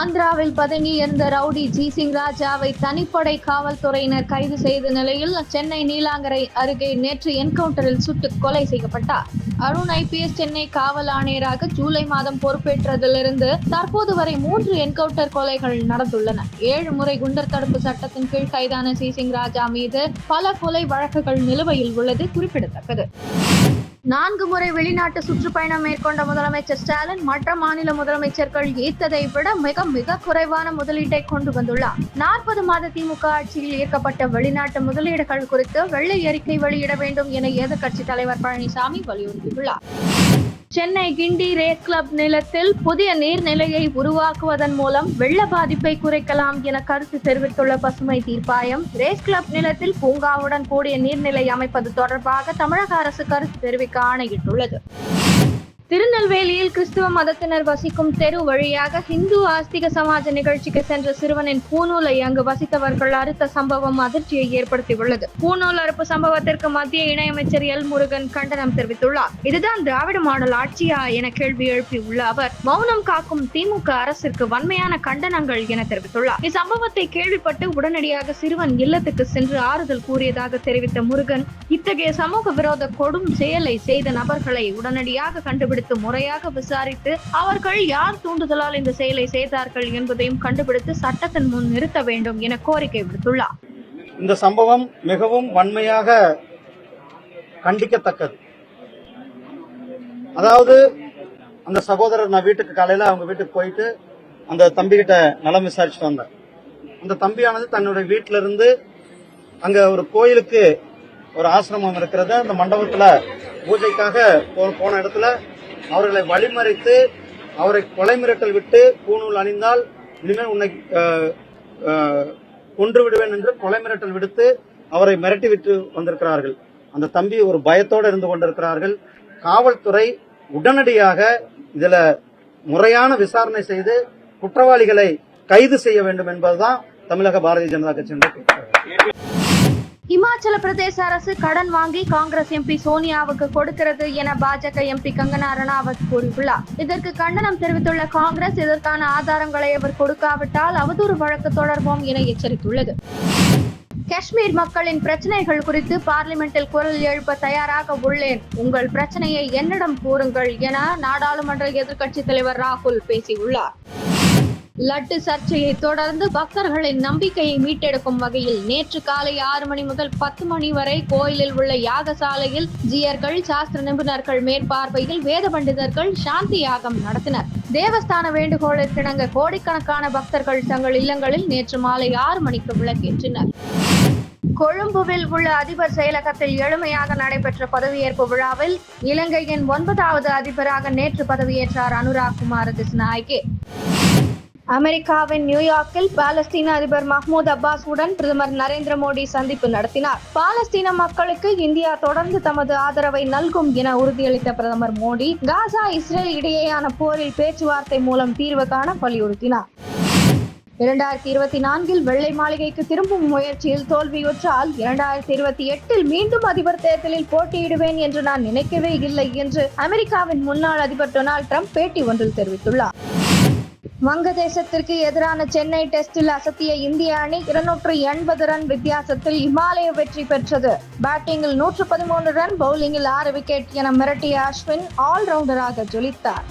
ஆந்திராவில் பதுங்கியிருந்த rowdy G Singh ராஜாவை தனிப்படை காவல்துறையினர் கைது செய்த நிலையில் சென்னை நீலாங்கரை அருகே நேற்று என்கவுண்டரில் சுட்டு கொலை செய்யப்பட்டார். அருண் ஐபிஎஸ் சென்னை காவல் ஆணையராக ஜூலை மாதம் பொறுப்பேற்றதிலிருந்து தற்போது வரை மூன்று என்கவுண்டர் கொலைகள் நடந்துள்ளன. ஏழு முறை குண்டர் தடுப்பு சட்டத்தின் கீழ் கைதான சி சிங் ராஜா மீது பல கொலை வழக்குகள் நிலுவையில் உள்ளது குறிப்பிடத்தக்கது. நான்கு முறை வெளிநாட்டு சுற்றுப்பயணம் மேற்கொண்ட முதலமைச்சர் ஸ்டாலின் மற்ற மாநில முதலமைச்சர்கள் ஈர்த்ததை விட மிக மிக குறைவான முதலீட்டை கொண்டு வந்துள்ளார். நாற்பது மாத திமுக ஆட்சியில் ஈர்க்கப்பட்ட வெளிநாட்டு முதலீடுகள் குறித்து வெள்ளை அறிக்கை வெளியிட வேண்டும் என எதிர்க்கட்சி தலைவர் பழனிசாமி வலியுறுத்தியுள்ளார். சென்னை கிண்டி ரேஸ் கிளப் நிலத்தில் புதிய நீர்நிலையை உருவாக்குவதன் மூலம் வெள்ள பாதிப்பை குறைக்கலாம் என கருத்து தெரிவித்துள்ள பசுமை தீர்ப்பாயம். ரேஸ் கிளப் நிலத்தில் பூங்காவுடன் கூடிய நீர்நிலை அமைப்பது தொடர்பாக தமிழக அரசு கருத்து தெரிவிக்க ஆணையிட்டுள்ளது. திருநெல்வேலியில் கிறிஸ்துவ மதத்தினர் வசிக்கும் தெரு வழியாக ஹிந்து ஆஸ்திக சமாஜ நிகழ்ச்சிக்கு சென்ற சிறுவனின் பூநூலை அங்கு வசித்தவர்கள் அறுத்த சம்பவம் அதிர்ச்சியை ஏற்படுத்தியுள்ளது. பூநூல் அறுப்பு சம்பவத்திற்கு மத்திய இணையமைச்சர் எல் முருகன் கண்டனம் தெரிவித்துள்ளார். இதுதான் திராவிட மாடல் ஆட்சியா? என கேள்வி எழுப்பியுள்ள அவர் மௌனம் காக்கும் திமுக அரசிற்கு வன்மையான கண்டனங்கள் என தெரிவித்துள்ளார். இச்சம்பவத்தை கேள்விப்பட்டு உடனடியாக சிறுவன் இல்லத்துக்கு சென்று ஆறுதல் கூறியதாக தெரிவித்த முருகன் இத்தகைய சமூக விரோத கொடும் செயலை செய்த நபர்களை உடனடியாக எடுத்து முறையாக விசாரித்து அவர்கள் யார் தூண்டுதலால் இந்த செயலை செய்தார்கள் என்பதையும் கண்டுபிடித்து சட்டத்தின் முன் நிறுத்த வேண்டும் என கோரிக்கை விடுத்துள்ளார். இந்த சம்பவம் மிகவும் வன்மையாக கண்டிக்கத்தக்கது. அதாவது அந்த சகோதரர் நான் வீட்டுக்கு காலையில அவங்க வீட்டுக்கு போயிட்டு அந்த தம்பிகிட்ட நலம் விசாரிச்சுட்டு வந்தேன் அந்த தம்பியானது தன்னுடைய வீட்டில இருந்து அங்க ஒரு கோயிலுக்கு ஒரு ஆசிரமம் இருக்கிறது. அந்த மண்டபத்துல பூஜைக்காக போ- போன இடத்துல அவர்களை வழிமறைத்து அவரை கொலை மிரட்டல் விட்டு பூணூல் அணிந்தால் இனிமேல் உன்னை கொன்று விடுவேன் என்று கொலை மிரட்டல் விடுத்து அவரை மிரட்டி விட்டு வந்திருக்கிறார்கள். அந்த தம்பி ஒரு பயத்தோடு இருந்து கொண்டிருக்கிறார்கள். காவல்துறை உடனடியாக இதுல முறையான விசாரணை செய்து குற்றவாளிகளை கைது செய்ய வேண்டும் என்பதுதான் தமிழக பாரதிய ஜனதா கட்சியினுடைய கோரிக்கை. இமாச்சல பிரதேச அரசு கடன் வாங்கி காங்கிரஸ் எம்பி சோனியாவுக்கு கொடுக்கிறது என பாஜக எம்பி கங்கனா ரணாவத் கூறியுள்ளார். இதற்கு கண்டனம் தெரிவித்துள்ள காங்கிரஸ் இதற்கான ஆதாரங்களை அவர் கொடுக்காவிட்டால் அவதூறு வழக்கு தொடர்போம் என எச்சரித்துள்ளது. காஷ்மீர் மக்களின் பிரச்சனைகள் குறித்து பார்லிமெண்டில் குரல் எழுப்ப தயாராக உள்ளேன். உங்கள் பிரச்சனையை என்னிடம் கூறுங்கள் என நாடாளுமன்ற எதிர்க்கட்சித் தலைவர் ராகுல் பேசியுள்ளார். லட்டு சர்ச்சையை தொடர்ந்து பக்தர்களின் நம்பிக்கையை மீட்டெடுக்கும் வகையில் நேற்று காலை ஆறு மணி முதல் பத்து மணி வரை கோயிலில் உள்ள யாகசாலையில் ஜியர்கள் சாஸ்திர நிபுணர்கள் மேற்பார்வையில் வேத பண்டிதர்கள் சாந்தி யாகம் நடத்தினர். தேவஸ்தான வேண்டுகோளிற்கிணங்க கோடிக்கணக்கான பக்தர்கள் தங்கள் இல்லங்களில் நேற்று மாலை ஆறு மணிக்கு விளக்கேற்றினர். கொழும்புவில் உள்ள அதிபர் செயலகத்தில் எளிமையாக நடைபெற்ற பதவியேற்பு விழாவில் இலங்கையின் ஒன்பதாவது அதிபராக நேற்று பதவியேற்றார் அனுராக் குமார் திஸ்நாய்கே அமெரிக்காவின் நியூயார்க்கில் பாலஸ்தீன அதிபர் மஹ்மூத் அப்பாஸுடன் பிரதமர் நரேந்திர மோடி சந்திப்பு நடத்தினார். பாலஸ்தீன மக்களுக்கு இந்தியா தொடர்ந்து தமது ஆதரவை நல்கும் என உறுதியளித்த பிரதமர் மோடி காசா இஸ்ரேல் இடையேயான போரில் பேச்சுவார்த்தை மூலம் தீர்வு காண வலியுறுத்தினார். இரண்டாயிரத்தி இருபத்தி நான்கில் வெள்ளை மாளிகைக்கு திரும்பும் முயற்சியில் தோல்வியுற்றால் இரண்டாயிரத்தி இருபத்தி எட்டில் மீண்டும் அதிபர் தேர்தலில் போட்டியிடுவேன் என்று நான் நினைக்கவே இல்லை என்று அமெரிக்காவின் முன்னாள் அதிபர் டொனால்ட் ட்ரம்ப் பேட்டி ஒன்றில் தெரிவித்துள்ளார். வங்கதேசத்திற்கு எதிரான சென்னை டெஸ்டில் அசத்திய இந்திய அணி இருநூற்று எண்பது ரன் வித்தியாசத்தில் இமாலய வெற்றி பெற்றது. பேட்டிங்கில் நூற்று பதிமூன்று ரன் பவுலிங்கில் ஆறு விக்கெட் என மிரட்டிய அஸ்வின் ஆல்ரவுண்டராக ஜொலித்தார்.